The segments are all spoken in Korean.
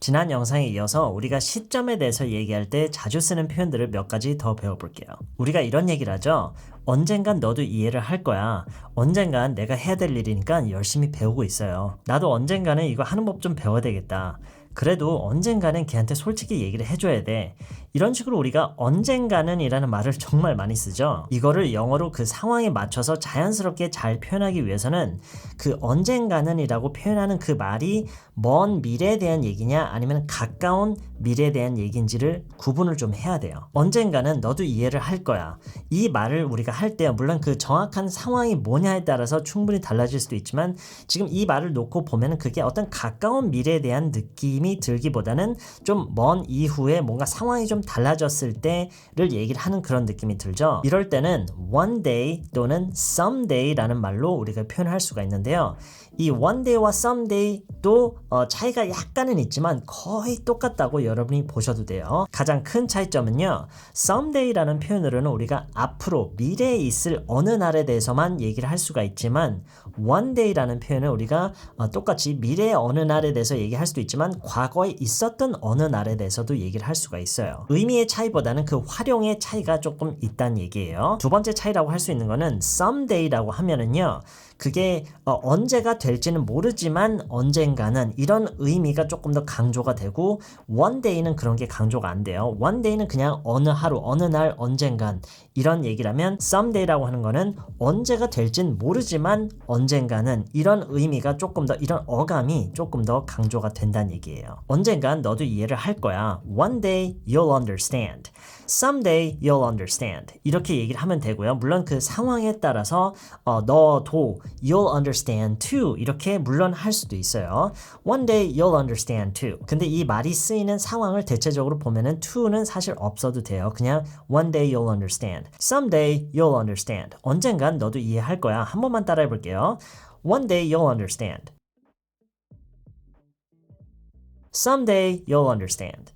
지난 영상에 이어서 우리가 시점에 대해서 얘기할 때 자주 쓰는 표현들을 몇 가지 더 배워볼게요. 우리가 이런 얘기를 하죠. 언젠간 너도 이해를 할 거야. 언젠간 내가 해야 될 일이니까 열심히 배우고 있어요. 나도 언젠가는 이거 하는 법 좀 배워야 되겠다. 그래도 언젠가는 걔한테 솔직히 얘기를 해줘야 돼. 이런 식으로 우리가 언젠가는 이라는 말을 정말 많이 쓰죠. 이거를 영어로 그 상황에 맞춰서 자연스럽게 잘 표현하기 위해서는 그 언젠가는 이라고 표현하는 그 말이 먼 미래에 대한 얘기냐 아니면 가까운 미래에 대한 얘기인지를 구분을 좀 해야 돼요. 언젠가는 너도 이해를 할 거야. 이 말을 우리가 할 때 물론 그 정확한 상황이 뭐냐에 따라서 충분히 달라질 수도 있지만 지금 이 말을 놓고 보면은 그게 어떤 가까운 미래에 대한 느낌이 들기보다는 좀 먼 이후에 뭔가 상황이 좀 달라졌을 때를 얘기를 하는 그런 느낌이 들죠. 이럴 때는 one day 또는 someday라는 말로 우리가 표현할 수가 있는데요. 이 one day와 someday도 어, 차이가 약간은 있지만 거의 똑같다고 여러분이 보셔도 돼요. 가장 큰 차이점은요. someday라는 표현으로는 우리가 앞으로 미래에 있을 어느 날에 대해서만 얘기를 할 수가 있지만 one day라는 표현은 우리가 어, 똑같이 미래의 어느 날에 대해서 얘기할 수도 있지만 과거에 있었던 어느 날에 대해서도 얘기를 할 수가 있어요. 의미의 차이보다는 그 활용의 차이가 조금 있다는 얘기예요. 두 번째 차이라고 할 수 있는 거는 someday라고 하면은요. 그게 어, 언제가 될지는 모르지만 언젠가는 이런 의미가 조금 더 강조가 되고 one day는 그런 게 강조가 안 돼요. one day는 그냥 어느 하루, 어느 날, 언젠간 이런 얘기라면 someday라고 하는 거는 언제가 될진 모르지만 언젠가는 이런 의미가 조금 더 이런 어감이 조금 더 강조가 된다는 얘기예요. 언젠간 너도 이해를 할 거야. One day you'll understand. Someday you'll understand. 이렇게 얘기를 하면 되고요. 물론 그 상황에 따라서 어, 너도 you'll understand too 이렇게 물론 할 수도 있어요. One day you'll understand too. 근데 이 말이 쓰이는 상황을 대체적으로 보면은 to는 사실 없어도 돼요. 그냥 one day you'll understand. Someday you'll understand. 언젠간 너도 이해할 거야. 한 번만 따라해 볼게요. One day you'll understand. Someday you'll understand.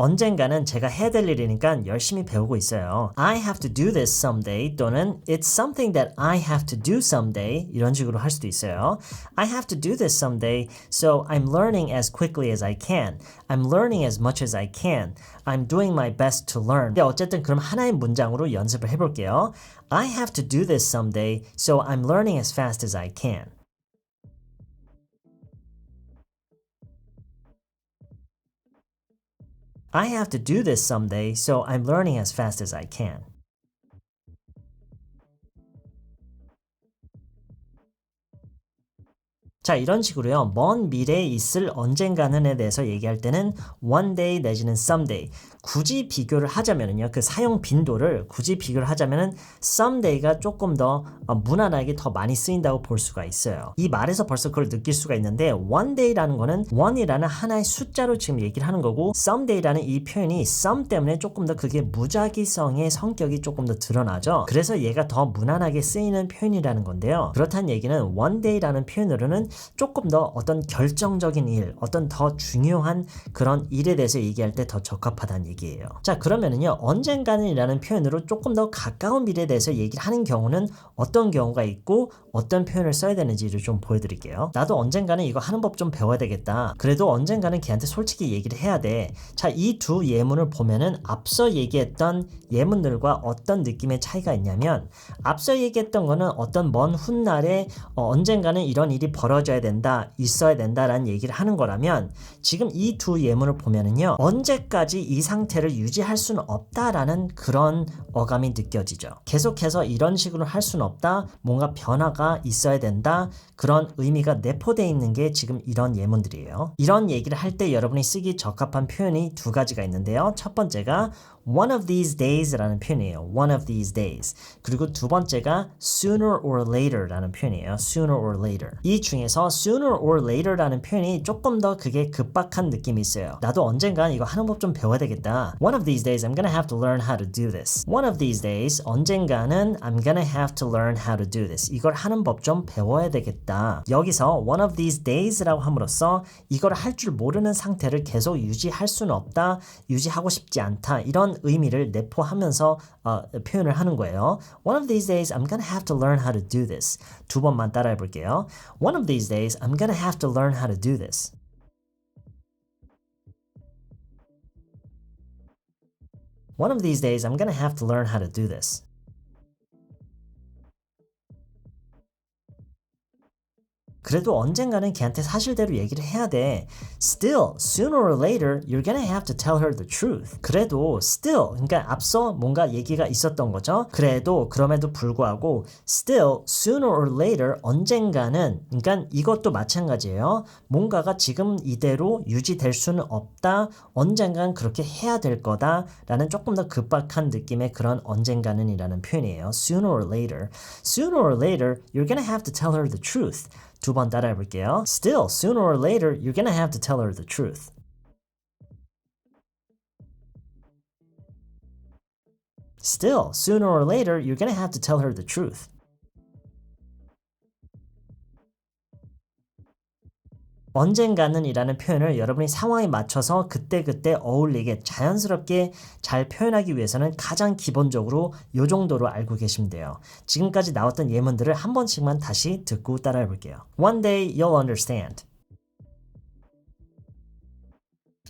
언젠가는 제가 해야 될 일이니까 열심히 배우고 있어요. I have to do this someday 또는 It's something that I have to do someday 이런 식으로 할 수도 있어요. I have to do this someday so I'm learning as quickly as I can. I'm learning as much as I can. I'm doing my best to learn. 근데 어쨌든 그럼 하나의 문장으로 연습을 해볼게요. I have to do this someday so I'm learning as fast as I can. I have to do this someday, so I'm learning as fast as I can. 자, 이런 식으로요. 먼 미래에 있을 언젠가는에 대해서 얘기할 때는 one day 내지는 someday. 굳이 비교를 하자면은요. 그 사용 빈도를 굳이 비교를 하자면은 someday가 조금 더 어, 무난하게 더 많이 쓰인다고 볼 수가 있어요. 이 말에서 벌써 그걸 느낄 수가 있는데 one day라는 거는 one이라는 하나의 숫자로 지금 얘기를 하는 거고 someday라는 이 표현이 some 때문에 조금 더 그게 무작위성의 성격이 조금 더 드러나죠. 그래서 얘가 더 무난하게 쓰이는 표현이라는 건데요. 그렇다는 얘기는 one day라는 표현으로는 조금 더 어떤 결정적인 일, 어떤 더 중요한 그런 일에 대해서 얘기할 때 더 적합하다는 얘기 예요. 자, 그러면은요, 언젠가는이라는 표현으로 조금 더 가까운 미래에 대해서 얘기를 하는 경우는 어떤 경우가 있고 어떤 표현을 써야 되는지를 좀 보여드릴게요. 나도 언젠가는 이거 하는 법 좀 배워야 되겠다. 그래도 언젠가는 걔한테 솔직히 얘기를 해야 돼. 자, 이 두 예문을 보면은 앞서 얘기했던 예문들과 어떤 느낌의 차이가 있냐면 앞서 얘기했던 거는 어떤 먼 훗날에 어, 언젠가는 이런 일이 벌어져야 된다, 있어야 된다라는 얘기를 하는 거라면 지금 이 두 예문을 보면은요 언제까지 이상 태를 유지할 수는 없다라는 그런 어감이 느껴지죠. 계속해서 이런 식으로 할 수는 없다, 뭔가 변화가 있어야 된다 그런 의미가 내포되어 있는 게 지금 이런 예문들이에요. 이런 얘기를 할 때 여러분이 쓰기 적합한 표현이 두 가지가 있는데요. 첫 번째가 one of these days라는 표현이에요. one of these days. 그리고 두 번째가 sooner or later라는 표현이에요. sooner or later. 이 중에서 sooner or later라는 표현이 조금 더 그게 급박한 느낌이 있어요. 나도 언젠간 이거 하는 법 좀 배워야 되겠다. One of these days I'm gonna have to learn how to do this. One of these days 언젠가는 I'm gonna have to learn how to do this. 이걸 하는 법 좀 배워야 되겠다. 여기서 one of these days라고 함으로써 이걸 할 줄 모르는 상태를 계속 유지할 수는 없다. 유지하고 싶지 않다. 이런 의미를 내포하면서 어, 표현을 하는 거예요. One of these days I'm gonna have to learn how to do this. 두 번만 따라해 볼게요. One of these these days I'm gonna have to learn how to do this. One of these days I'm gonna have to learn how to do this. 그래도 언젠가는 걔한테 사실대로 얘기를 해야 돼. Still, sooner or later, you're gonna have to tell her the truth. 그래도 still, 그러니까 앞서 뭔가 얘기가 있었던 거죠. 그래도 그럼에도 불구하고 still, sooner or later, 언젠가는, 그러니까 이것도 마찬가지예요. 뭔가가 지금 이대로 유지될 수는 없다. 언젠간 그렇게 해야 될 거다라는 조금 더 급박한 느낌의 그런 언젠가는이라는 표현이에요. Sooner or later, sooner or later, you're gonna have to tell her the truth. 두 번 따라해 볼게요. Still, sooner or later, you're gonna have to tell her the truth. Still, sooner or later, you're gonna have to tell her the truth. 언젠가는 이라는 표현을 여러분이 상황에 맞춰서 그때그때 어울리게 자연스럽게 잘 표현하기 위해서는 가장 기본적으로 요 정도로 알고 계시면 돼요. 지금까지 나왔던 예문들을 한 번씩만 다시 듣고 따라해 볼게요. One day you'll understand.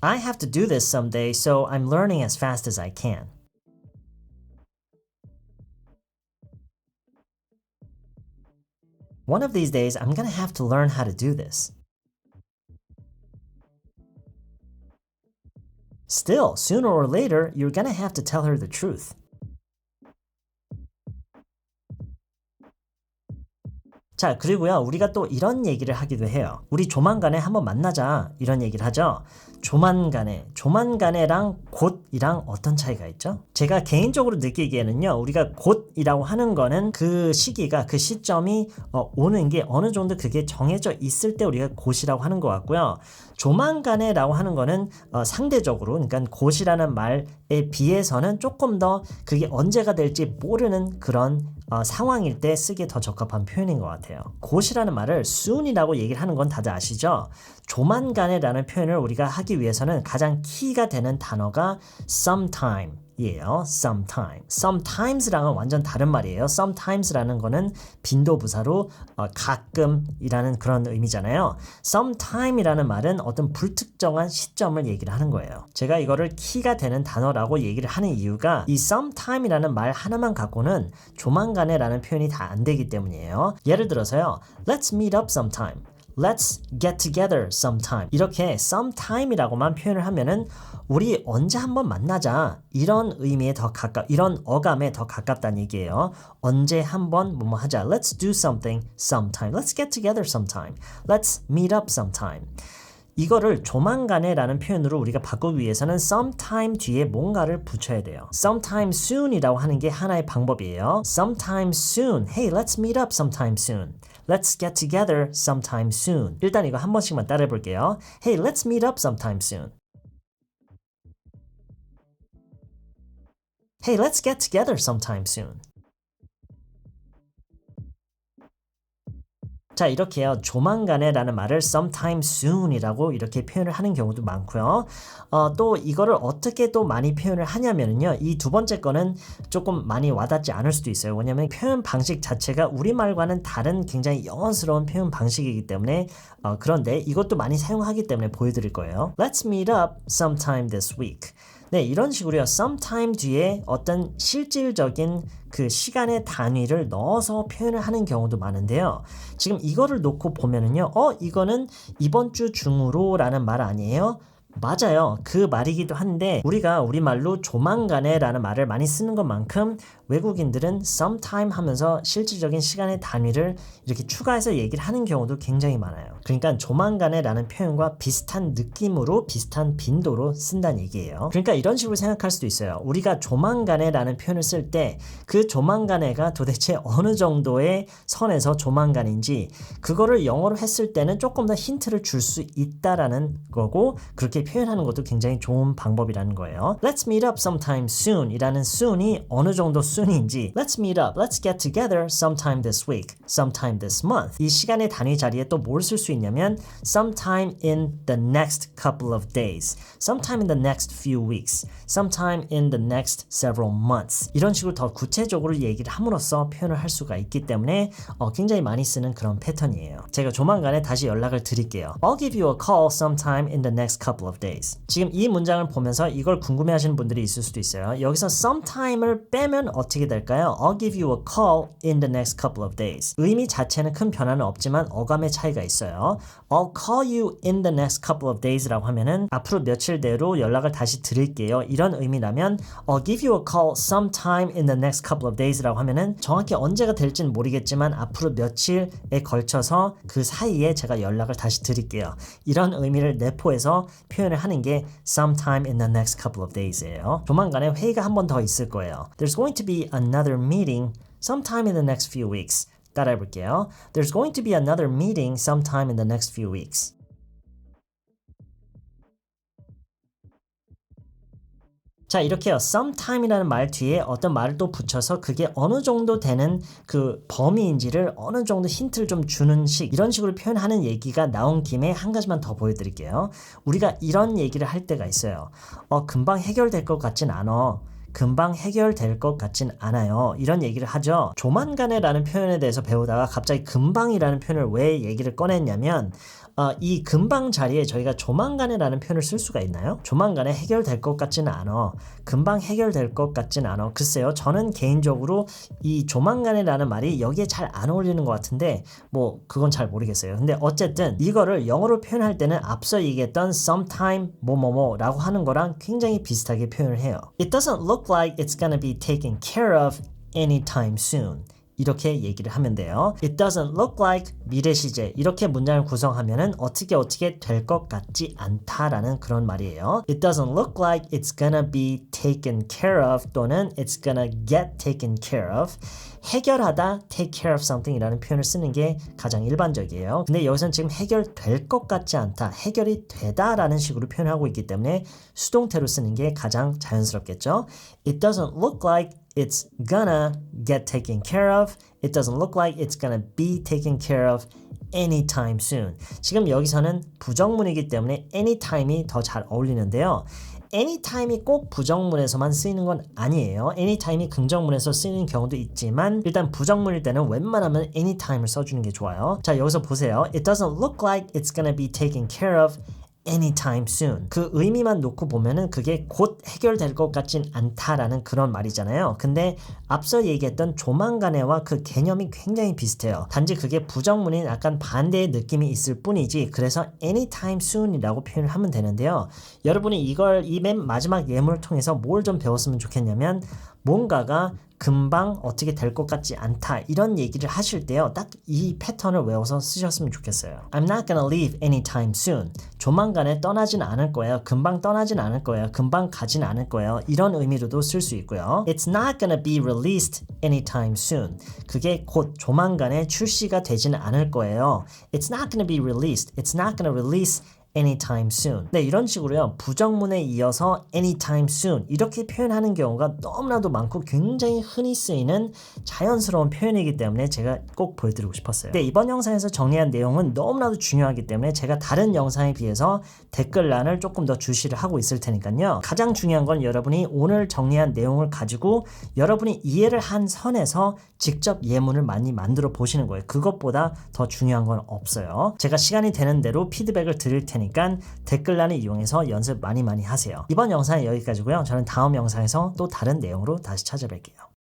I have to do this someday, so I'm learning as fast as I can. One of these days, I'm gonna have to learn how to do this. Still, sooner or later, you're gonna have to tell her the truth. 자, 그리고요, 우리가 또 이런 얘기를 하기도 해요. 우리 조만간에 한번 만나자. 이런 얘기를 하죠. 조만간에, 조만간에랑 곧이랑 어떤 차이가 있죠? 제가 개인적으로 느끼기에는요, 우리가 곧이라고 하는 거는 그 시기가, 그 시점이 어, 오는 게 어느 정도 그게 정해져 있을 때 우리가 곧이라고 하는 것 같고요. 조만간에라고 하는 거는 어, 상대적으로, 그러니까 곧이라는 말에 비해서는 조금 더 그게 언제가 될지 모르는 그런 어, 상황일 때 쓰기에 더 적합한 표현인 것 같아요. 곧이라는 말을 soon이라고 얘기를 하는 건 다들 아시죠? 조만간에라는 표현을 우리가 하기 위해서는 가장 키가 되는 단어가 sometime 이에요. sometime. sometimes랑은 완전 다른 말이에요. sometimes라는 거는 빈도 부사로 어, 가끔이라는 그런 의미잖아요. sometime이라는 말은 어떤 불특정한 시점을 얘기를 하는 거예요. 제가 이거를 키가 되는 단어라고 얘기를 하는 이유가 이 sometime이라는 말 하나만 갖고는 조만간에라는 표현이 다 안 되기 때문이에요. 예를 들어서요. Let's meet up sometime. Let's get together sometime. 이렇게 sometime이라고만 표현을 하면은 우리 언제 한번 만나자 이런 의미에 더 가깝 이런 어감에 더 가깝다는 얘기예요. 언제 한번 뭐뭐 하자. Let's do something sometime. Let's get together sometime. Let's meet up sometime. 이거를 조만간에라는 표현으로 우리가 바꾸기 위해서는 sometime 뒤에 뭔가를 붙여야 돼요. sometime soon이라고 하는 게 하나의 방법이에요. sometime soon. Hey, let's meet up sometime soon. Let's get together sometime soon. 일단 이거 한 번씩만 따라해 볼게요. Hey, let's meet up sometime soon. Hey, let's get together sometime soon. 자, 이렇게요. 조만간에라는 말을 sometime soon이라고 이렇게 표현을 하는 경우도 많고요. 어, 또 이거를 어떻게 또 많이 표현을 하냐면요. 이 두 번째 거는 조금 많이 와닿지 않을 수도 있어요. 왜냐면 표현 방식 자체가 우리말과는 다른 굉장히 영어스러운 표현 방식이기 때문에 어, 그런데 이것도 많이 사용하기 때문에 보여드릴 거예요. Let's meet up sometime this week. 네, 이런 식으로요. sometime 뒤에 어떤 실질적인 그 시간의 단위를 넣어서 표현을 하는 경우도 많은데요. 지금 이거를 놓고 보면은요. 어, 이거는 이번 주 중으로라는 말 아니에요? 맞아요. 그 말이기도 한데 우리가 우리말로 조만간에라는 말을 많이 쓰는 것만큼 외국인들은 sometime 하면서 실질적인 시간의 단위를 이렇게 추가해서 얘기를 하는 경우도 굉장히 많아요. 그러니까 조만간에라는 표현과 비슷한 느낌으로 비슷한 빈도로 쓴다는 얘기예요. 그러니까 이런 식으로 생각할 수도 있어요. 우리가 조만간에라는 표현을 쓸 때 그 조만간에가 도대체 어느 정도의 선에서 조만간인지 그거를 영어로 했을 때는 조금 더 힌트를 줄 수 있다라는 거고 그렇게 표현하는 것도 굉장히 좋은 방법이라는 거예요. Let's meet up sometime soon 이라는 soon이 어느 정도 soon인지 let's meet up, let's get together sometime this week, sometime this month. 이 시간의 단위 자리에 또 뭘 쓸 수 있냐면 sometime in the next couple of days, sometime in the next few weeks, sometime in the next several months. 이런 식으로 더 구체적으로 얘기를 함으로써 표현을 할 수가 있기 때문에 어, 굉장히 많이 쓰는 그런 패턴이에요. 제가 조만간에 다시 연락을 드릴게요. I'll give you a call sometime in the next couple of days. 지금 이 문장을 보면서 이걸 궁금해하시는 분들이 있을 수도 있어요. 여기서 sometime을 빼면 어떻게 될까요? I'll give you a call in the next couple of days. 의미 자체는 큰 변화는 없지만 어감의 차이가 있어요. I'll call you in the next couple of days라고 하면은 앞으로 며칠 내로 연락을 다시 드릴게요. 이런 의미라면 I'll give you a call sometime in the next couple of days라고 하면은 정확히 언제가 될지는 모르겠지만 앞으로 며칠에 걸쳐서 그 사이에 제가 연락을 다시 드릴게요. 이런 의미를 내포해서 표현을 하는 게 sometime in the next couple of days예요. 조만간에 회의가 한 번 더 있을 거예요. There's going to be another meeting sometime in the next few weeks. 따라해 볼게요. There's going to be another meeting sometime in the next few weeks. 자, 이렇게요. sometime이라는 말 뒤에 어떤 말을 또 붙여서 그게 어느 정도 되는 그 범위인지를 어느 정도 힌트를 좀 주는 식, 이런 식으로 표현하는 얘기가 나온 김에 한 가지만 더 보여드릴게요. 우리가 이런 얘기를 할 때가 있어요. 어, 금방 해결될 것 같진 않아. 금방 해결될 것 같진 않아요. 이런 얘기를 하죠. 조만간에라는 표현에 대해서 배우다가 갑자기 금방이라는 표현을 왜 얘기를 꺼냈냐면 어, 이 금방 자리에 저희가 조만간에라는 표현을 쓸 수가 있나요? 조만간에 해결될 것 같지는 않아. 금방 해결될 것 같진 않아. 글쎄요. 저는 개인적으로 이 조만간에라는 말이 여기에 잘 안 어울리는 것 같은데 뭐 그건 잘 모르겠어요. 근데 어쨌든 이거를 영어로 표현할 때는 앞서 얘기했던 sometime 뭐뭐뭐라고 하는 거랑 굉장히 비슷하게 표현을 해요. It doesn't look like it's gonna be taken care of anytime soon. 이렇게 얘기를 하면 돼요. It doesn't look like 미래 시제 이렇게 문장을 구성하면은 어떻게 어떻게 될 것 같지 않다라는 그런 말이에요. It doesn't look like it's gonna be taken care of 또는 it's gonna get taken care of 해결하다 take care of something이라는 표현을 쓰는 게 가장 일반적이에요. 근데 여기서는 지금 해결될 것 같지 않다, 해결이 되다라는 식으로 표현하고 있기 때문에 수동태로 쓰는 게 가장 자연스럽겠죠. It doesn't look like it's gonna get taken care of. It doesn't look like it's gonna be taken care of anytime soon. 지금 여기서는 부정문이기 때문에 anytime이 더 잘 어울리는데요. Anytime이 꼭 부정문에서만 쓰이는 건 아니에요. anytime이 긍정문에서 쓰이는 경우도 있지만 일단 부정문일 때는 웬만하면 anytime을 써주는 게 좋아요. 자 여기서 보세요. It doesn't look like it's gonna be taken care of anytime soon. 그 의미만 놓고 보면은 그게 곧 해결될 것 같진 않다라는 그런 말이잖아요. 근데 앞서 얘기했던 조만간에와 그 개념이 굉장히 비슷해요. 단지 그게 부정문인 약간 반대의 느낌이 있을 뿐이지 그래서 anytime soon이라고 표현을 하면 되는데요. 여러분이 이걸 이 맨 마지막 예문을 통해서 뭘 좀 배웠으면 좋겠냐면 뭔가가 금방 어떻게 될 것 같지 않다 이런 얘기를 하실 때요 딱 이 패턴을 외워서 쓰셨으면 좋겠어요 I'm not gonna leave anytime soon 조만간에 떠나진 않을 거예요 금방 떠나진 않을 거예요 금방 가진 않을 거예요 이런 의미로도 쓸 수 있고요 It's not gonna be released anytime soon 그게 곧 조만간에 출시가 되지는 않을 거예요 It's not gonna be released It's not gonna release anytime soon. 네, 이런 식으로요. 부정문에 이어서 anytime soon 이렇게 표현하는 경우가 너무나도 많고 굉장히 흔히 쓰이는 자연스러운 표현이기 때문에 제가 꼭 보여드리고 싶었어요. 네, 이번 영상에서 정리한 내용은 너무나도 중요하기 때문에 제가 다른 영상에 비해서 댓글란을 조금 더 주시를 하고 있을 테니까요. 가장 중요한 건 여러분이 오늘 정리한 내용을 가지고 여러분이 이해를 한 선에서 직접 예문을 많이 만들어 보시는 거예요. 그것보다 더 중요한 건 없어요. 제가 시간이 되는 대로 피드백을 드릴 테 니까 댓글란을 이용해서 연습 많이 많이 하세요. 이번 영상은 여기까지고요. 저는 다음 영상에서 또 다른 내용으로 다시 찾아뵐게요.